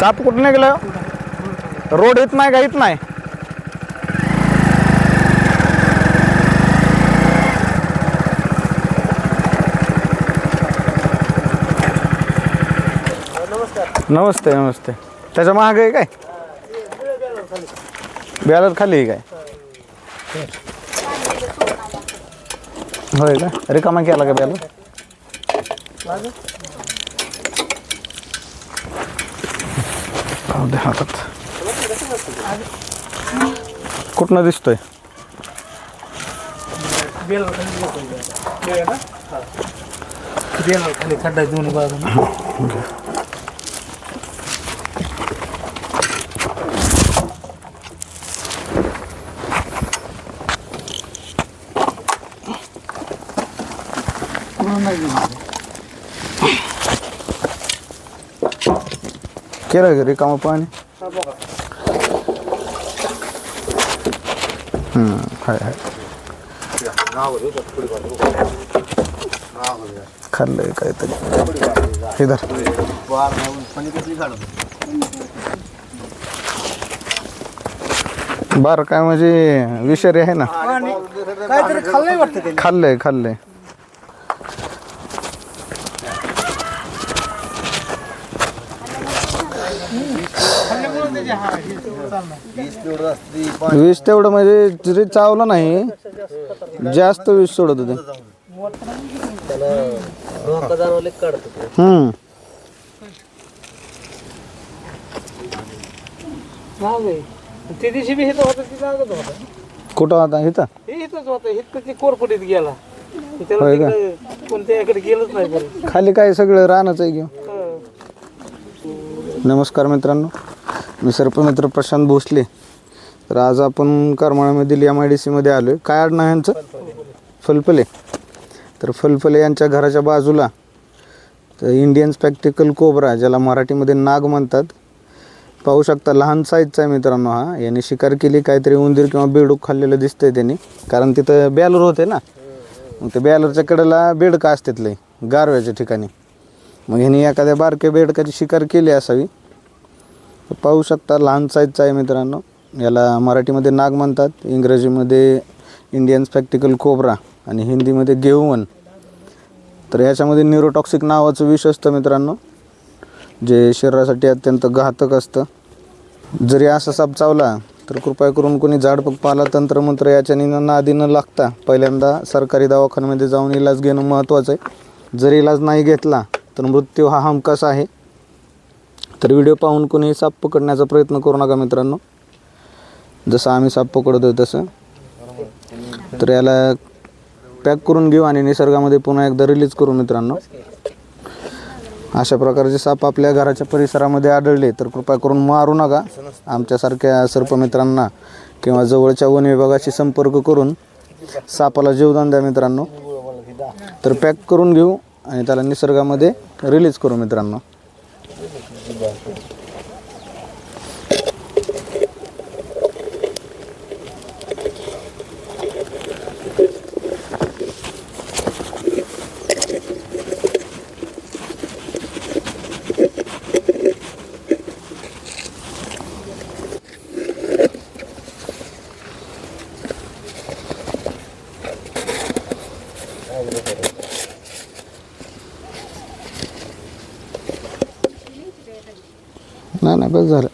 साप कुठं निघलं? रोड येत नाही का? येत नाही. नमस्ते नमस्ते. त्याच्या महाग आहे काय? बॅलर खाली आहे काय? होय का? रिकामा केला का बॅलर राहू दे हातात. कुठनं दिसतोय? केलं का रिकामं पाणी हम्म, हाय हाय खाल्लंय काहीतरी इधर बर काय म्हणजे विषारी आहे ना काहीतरी खाल्लंय वाटतं खाल्लंय खाल्लंय विष तेवढं म्हणजे जरी चावलं नाही जास्त विष सोडत होते. हम्म. महाग आहे ते दिवशी बी हिथं होतं तिथं लागत होतं. कुठं आता इथं? हे इथंच होतं इथं ते कोरपडीत गेला. त्याला होय का? तिकडे कोणत्याकडे गेलंच नाही बरं. खाली काय सगळं राहणंच आहे घेऊन हं. नमस्कार मित्रांनो. मी सर्पमित्र प्रशांत भोसले. तर आज आपण करमाळामधील एम आय डी सीमध्ये आलो आहे काय आडनाव आहे यांचं? फलफले. तर फलफले यांच्या घराच्या बाजूला तर इंडियन स्पॅक्टिकल कोबरा ज्याला मराठीमध्ये नाग म्हणतात. पाहू शकता लहान साईजचा आहे मित्रांनो हा. याने शिकार केली काहीतरी उंदीर किंवा बेडूक खाल्लेलं दिसतंय त्यांनी. कारण तिथं बॅलर होते ना. मग ते बॅलरच्या कडेला बेडका असतात लय गारव्याच्या ठिकाणी. मग ह्याने एखाद्या बारक्या बेडकाची शिकार केली असावी. पाहू शकता लहान साईजचा आहे मित्रांनो. याला मराठीमध्ये नाग म्हणतात इंग्रजीमध्ये इंडियन स्पॅक्टिकल कोबरा आणि हिंदीमध्ये गेहुवन तर याच्यामध्ये न्यूरोटॉक्सिक नावाचं विष असतं मित्रांनो जे शरीरासाठी अत्यंत घातक असतं. जरी असा साप चावला तर कृपया करून कोणी झाडपक पाला तंत्रमंत्र याच्याने न नादी न लागता पहिल्यांदा सरकारी दवाखान्यामध्ये जाऊन इलाज घेणं महत्त्वाचं आहे. जर इलाज नाही घेतला तर मृत्यू हा हमखास आहे. तर व्हिडिओ पाहून कोणी साप पकडण्याचा प्रयत्न करू नका मित्रांनो. जसं आम्ही साप पकडतो तसं. तर याला पॅक करून घेऊ आणि निसर्गामध्ये पुन्हा एकदा रिलीज करू मित्रांनो. अशा प्रकारचे साप आपल्या घराच्या परिसरामध्ये आढळले तर कृपया करून मारू नका. आमच्यासारख्या सर्पमित्रांना किंवा जवळच्या वन विभागाशी संपर्क करून सापाला जीवदान द्या मित्रांनो. तर पॅक करून घेऊ आणि त्याला निसर्गामध्ये रिलीज करू मित्रांनो. Obrigado. नाही नाही बस झालं